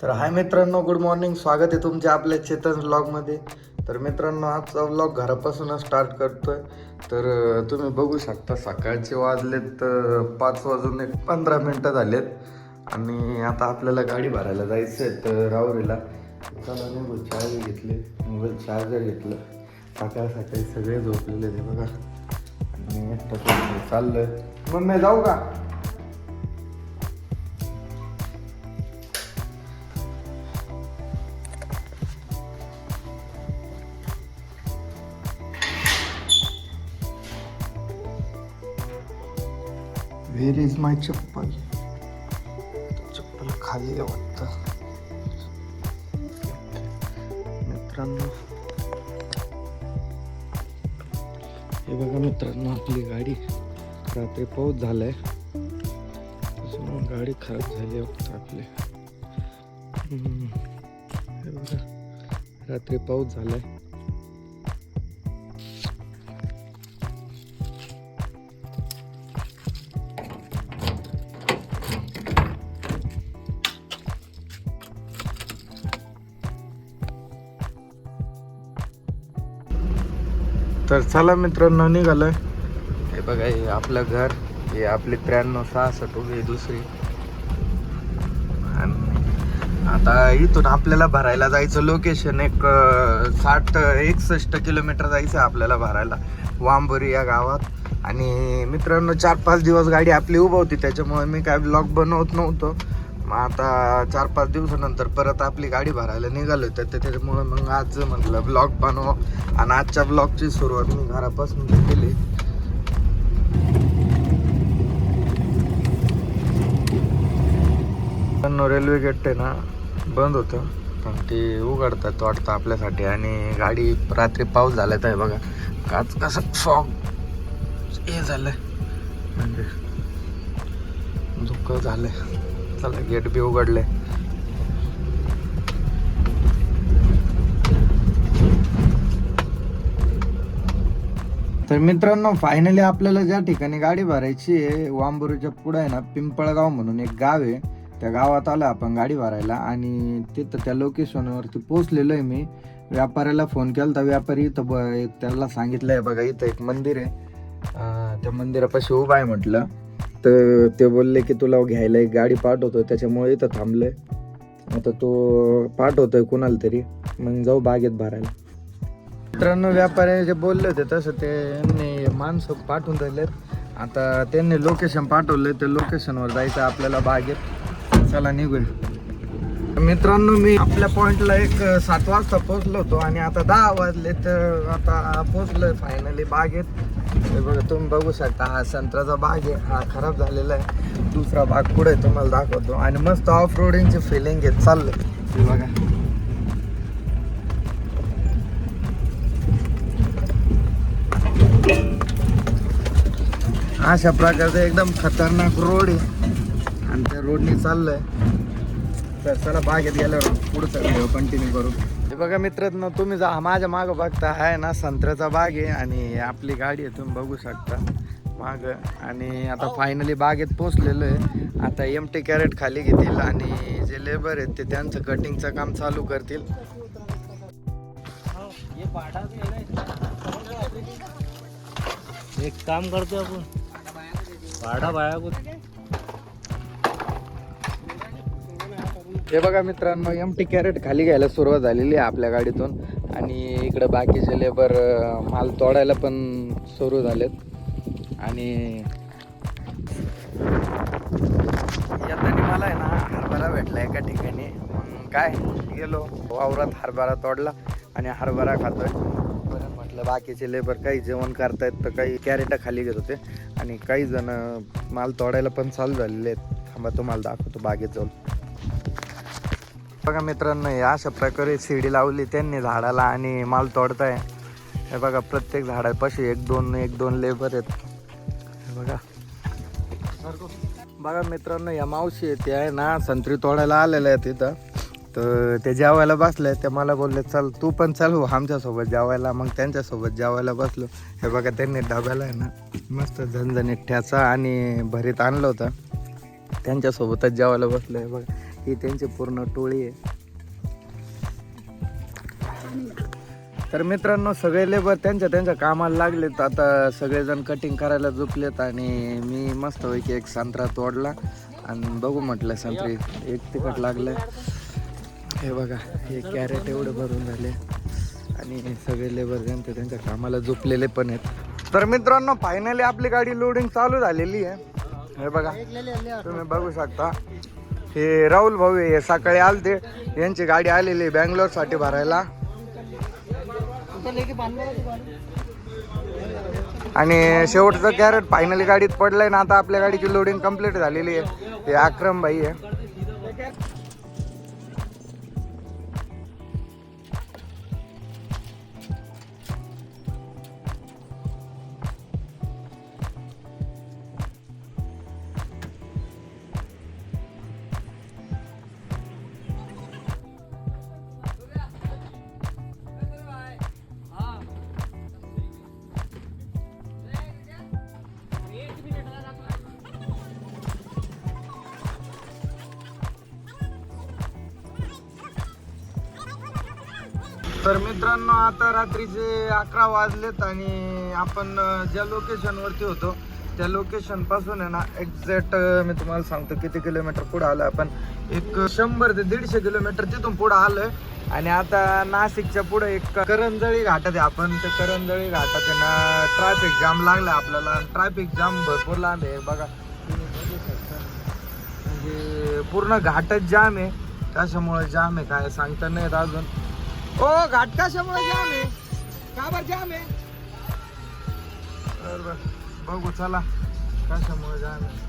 तर हाय मित्रांनो good morning स्वागत आहे तुमच्या आपल्या चेतन व्लॉगमध्ये तर मित्रांनो आजचा व्लॉग घरापासूनच स्टार्ट करतो आहे तर तुम्ही बघू शकता सकाळचे वाजलेत तर पाच वाजून एक पंधरा मिनटं झालेत. आणि आता आपल्याला गाडी भरायला जायचं आहे तर राहुरीला. चला निघू चार्ज घेतले. मोबाईल चार्जर घेतलं. सकाळ सकाळी सगळे झोपलेले ते बघा. आणि चाललं मग मी जाऊ का? व्हेर इज माय चप्पल चप्पल खाली आहे वाटतं मित्रांनो हे बघा मित्रांनो आपली गाडी रात्री पाऊस झालाय. त्याच्यामुळे गाडी खराब झाली वाटतं आपली. हे बघा रात्री पाऊस झालाय. तर चला मित्रांनो निघालोय. हे बघा हे आपलं घर हे आपली त्र्याण्णव सहासष्ट उभी आहे दुसरी. आणि आता इथून आपल्याला भरायला जायचं लोकेशन एक साठ एकसष्ट किलोमीटर जायचं आपल्याला भरायला. वांबोरी या गावात. आणि मित्रांनो चार पाच दिवस गाडी आपली उभं होती त्याच्यामुळे मी काय ब्लॉग बनवत नव्हतो. मग आता चार पाच दिवसानंतर परत आपली गाडी भरायला निघालो तर त्याच्यामुळे मग आज म्हटलं ब्लॉग बनव. आणि आजच्या ब्लॉगची सुरुवात मी घरापासून केली. पण रेल्वे गेट आहे ना बंद होतं. पण ते उघडतात वाटतं आपल्यासाठी. आणि गाडी रात्री पाऊस झाला तर बघा काच कसं फॉग हे झालंय. म्हणजे धुकं झालंय. चला गेट बी उघडले. तर मित्रांनो फायनली आपल्याला ज्या ठिकाणी गाडी भरायची आहे वांबुरीच्या पुढे आहे ना पिंपळगाव म्हणून एक गाव आहे. त्या गावात आलं आपण गाडी भरायला आणि तिथं त्या लोकेशनवरती पोचलेलो आहे मी. व्यापाऱ्याला फोन केला तर व्यापारी इथं ब त्याला सांगितलं आहे बघा इथं एक मंदिर आहे. त्या मंदिरापाशी उभा आहे म्हटलं. तर ते बोलले की तुला घ्यायला एक गाडी पाठवतो त्याच्यामुळे इथं थांबलोय. आता तो पाठवतोय कुणाला तरी मग जाऊ बागेत भरायला. मित्रांनो व्यापारी जे बोलले होते तसं त्यांनी माणसं पाठवून दिलेत. आता त्यांनी लोकेशन पाठवलं त्या लोकेशनवर जायचं आपल्याला बागेत. चला निघूया. मित्रांनो मी आपल्या पॉइंटला एक सात वाजता पोहोचलो होतो आणि आता दहा वाजले तर आता पोहोचलोय फायनली बागेत हे बघा तुम्ही बघू शकता हा संत्र्याचा बाग आहे. हा खराब झालेला आहे. दुसरा बाग पुढे तुम्हाला दाखवतो. आणि मस्त ऑफ रोडिंगची फिलिंग घेत चाललंय. हे बघा. अशा प्रकारचा एकदम खतरनाक रोड आहे. आणि त्या रोडनी चाललंय. तर चला बागेत गेल्यावर पुढचं कंटिन्यू करू. हे बघा मित्रांनो तुम्ही जा माझ्या मागं बघता आहे ना संत्र्याचा बाग आहे आणि आपली गाडी आहे तुम्ही बघू शकता. माग. आणि आता फायनली बागेत पोचलेलो आहे. आता एम टी कॅरेट खाली घेतील आणि जे लेबर आहेत ते त्यांचं कटिंगचं काम चालू करतील. एक काम करतो आपण. भाडा बाया हे बघा मित्रांनो एम टी कॅरेट खाली घ्यायला सुरुवात झालेली आहे आपल्या गाडीतून. आणि इकडं बाकीचे लेबर माल तोडायला पण सुरू झालेत. आणि येताना मला आहे ना हरभरा भेटला एका ठिकाणी. मग काय गेलो वावरात हरभरा तोडला आणि हरभरा खातोय. म्हटलं बाकीचे लेबर काही जेवण करतायत तर काही कॅरेट खाली घेत होते. आणि काही जण माल तोडायला पण चालू झालेले आहेत. थांबा तुम्हाला दाखवतो बागेत जाऊन. बघा मित्रांनो हे अशा प्रकारे शिडी लावली त्यांनी झाडाला आणि माल तोडताय. हे बघा प्रत्येक झाडापाशी एक दोन एक दोन लेबर आहेत. हे बघा. बघा मित्रांनो या मावशी ते आहे ना संत्री तोडायला आलेल्या आहेत तिथं तर ते जेवायला बसले ते मला बोलले चल तू पण चल हो आमच्यासोबत जेवायला. मग त्यांच्यासोबत जेवायला बसलो. हे बघा त्यांनी डब्याला आहे ना मस्त झणझणीत ठ्याचा आणि भरीत आणलं होतं. त्यांच्यासोबतच जेवायला बसलो हे बघा. ही त्यांची पूर्ण टोळी आहे. तर मित्रांनो सगळे लेबर त्यांच्या त्यांच्या कामाला लागलेत. आता सगळेजण कटिंग करायला झोपलेत आणि मी मस्तपैकी एक संत्रा तोडला आणि बघू म्हटलं संत्री एक तिकट लागलं. हे बघा हे कॅरेट एवढे भरून झाले. आणि सगळे लेबर त्यांच्या त्यांच्या कामाला झोपलेले पण आहेत. तर मित्रांनो फायनली आपली गाडी लोडिंग चालू झालेली आहे. हे बघा तुम्ही बघू शकता. हे राहुल भाऊ आहे हे सकाळी आलते. यांची गाडी आलेली बँगलोरसाठी भरायला. आणि शेवटचं कॅरेट फायनली गाडीत पडलंय ना आता आपल्या गाडीची लोडिंग कंप्लीट झालेली आहे. हे अक्रम भाई आहे. तर मित्रांनो आता रात्रीचे अकरा वाजलेत आणि आपण ज्या लोकेशनवरती होतो त्या लोकेशनपासून आहे ना एक्झॅक्ट मी तुम्हाला सांगतो किती किलोमीटर पुढे आलं आपण. एक शंभर ते दीडशे किलोमीटर तिथून पुढे आलं आणि आता नाशिकच्या पुढे एक करंजळी घाटात आहे आपण. ते करंजळी घाटात आहे ना ट्रॅफिक जाम लागला आपल्याला. ट्रॅफिक जाम भरपूर लांब आहे. बघा म्हणजे पूर्ण घाटच जाम आहे. त्याच्यामुळे जाम आहे काय सांगता नाहीत अजून. ओ घाट कशामुळे जाम आहे? का बरं जाम आहे? बरं बरं. बघू चला. कशामुळे जाम आहे?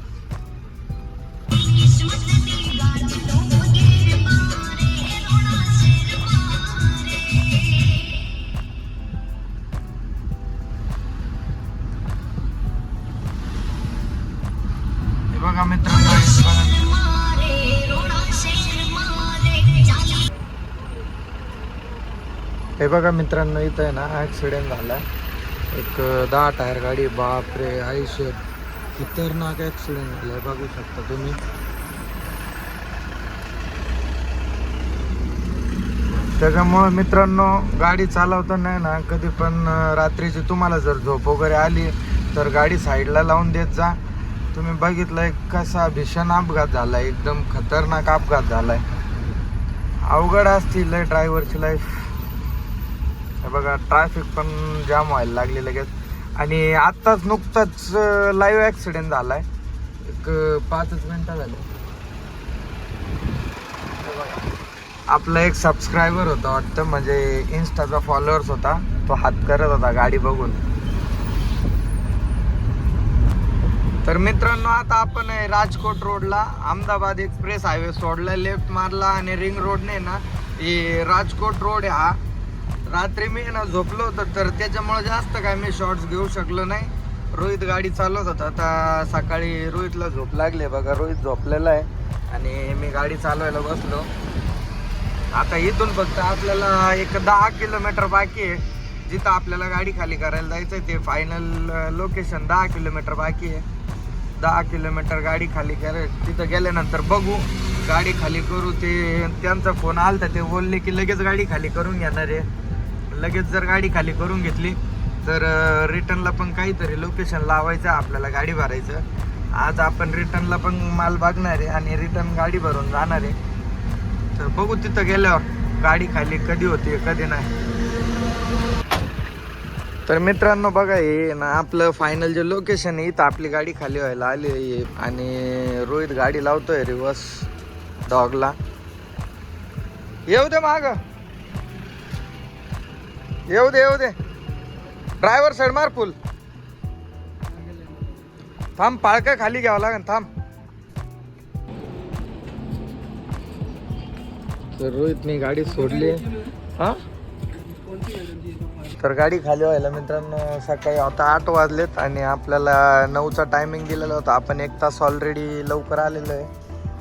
हे बघा मित्रांनो इथं आहे ना ॲक्सिडेंट झाला. एक दहा टायर गाडी बापरे आयुष्य खतरनाक ॲक्सिडेंट झाला आहे बघू शकता तुम्ही. त्याच्यामुळं मित्रांनो गाडी चालवताना ना कधी पण रात्रीची तुम्हाला जर झोप वगैरे आली तर गाडी साईडला लावून देत जा. तुम्ही बघितलंय कसा भीषण अपघात झाला एकदम खतरनाक अपघात झालाय. अवघड असतील ड्रायव्हरची लाईफ हे बघा ट्रॅफिक पण जाम व्हायला लागली लगेच. आणि आत्ताच नुकताच लाईव्ह ॲक्सिडेंट झाला आहे एक पाचच मिनटं झाले. आपला एक सबस्क्रायबर होता वाटतं म्हणजे इन्स्टाचा फॉलोअर्स होता. तो हात करत होता गाडी बघून. तर मित्रांनो आता आपण आहे राजकोट रोडला. अहमदाबाद एक्सप्रेस हायवे सोडला लेफ्ट मारला आणि रिंग रोडने ना राजकोट रोड आहे हा. रात्री मी ना झोपलो होतो तर त्याच्यामुळे जास्त काय मी शॉर्ट्स घेऊ शकलो नाही. रोहित गाडी चालवत होता आता सकाळी रोहितला झोप लागली बघा रोहित झोपलेला आहे आणि मी गाडी चालवायला बसलो. आता इथून फक्त आपल्याला एक दहा किलोमीटर बाकी आहे. जिथं आपल्याला गाडी खाली करायला जायचं आहे ते फायनल लोकेशन दहा किलोमीटर बाकी आहे. दहा किलोमीटर गाडी खाली कर तिथं गेल्यानंतर बघू गाडी खाली करू ते त्यांचा फोन आला तर ते बोलले की लगेच गाडी खाली करून घेणार आहे. लगेच जर गाडी खाली करून घेतली तर रिटर्नला पण काहीतरी लोकेशन लावायचं आपल्याला गाडी भरायचं. आज आपण रिटर्नला पण माल बघणार आहे आणि रिटर्न गाडी भरून जाणार आहे. तर बघू तिथं गेल्यावर गाडी खाली कधी होती कधी नाही. तर मित्रांनो बघा हे ना आपलं फायनल जे लोकेशन आहे इथं आपली गाडी खाली व्हायला आली आहे. आणि रोहित गाडी लावतोय रिवर्स डॉगला येऊ दे माग. येऊ दे येऊ दे. ड्रायव्हर साईड मार फुल थांब पाळका खाली घ्यावं लागेल थांब. तर रोहित मी गाडी सोडली. हा? तर गाडी खाली व्हायला मित्रांनो सकाळी आता आठ वाजलेत आणि आपल्याला नऊचा टायमिंग दिलेला होता. आपण एक तास ऑलरेडी लवकर आलेलो आहे.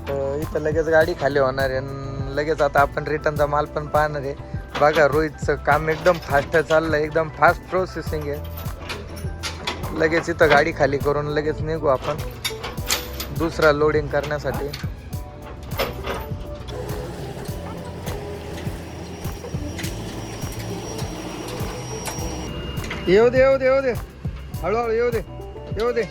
तर इथं लगेच गाडी खाली होणार आहे आणि लगेच आता आपण रिटर्नचा माल पण पाहणार आहे. बघा रोहितचं काम एकदम फास्ट चाललं एकदम फास्ट प्रोसेसिंग आहे. लगेच इथं गाडी खाली करून लगेच निघू आपण. दुसरा लोडिंग करण्यासाठी. येऊ दे येऊ दे येऊ दे. हळूहळू येऊ दे येऊ दे.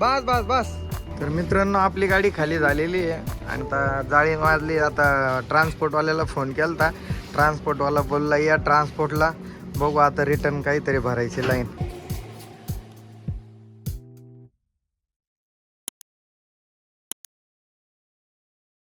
बस बस बस. तर मित्रांनो आपली गाडी खाली झालेली आहे. आणि आता जाळी मारली आता ट्रान्सपोर्टवाल्याला फोन केला होता ट्रान्सपोर्टवाला बोलला या ट्रान्सपोर्टला बघू आता रिटर्न काहीतरी भरायची लाईन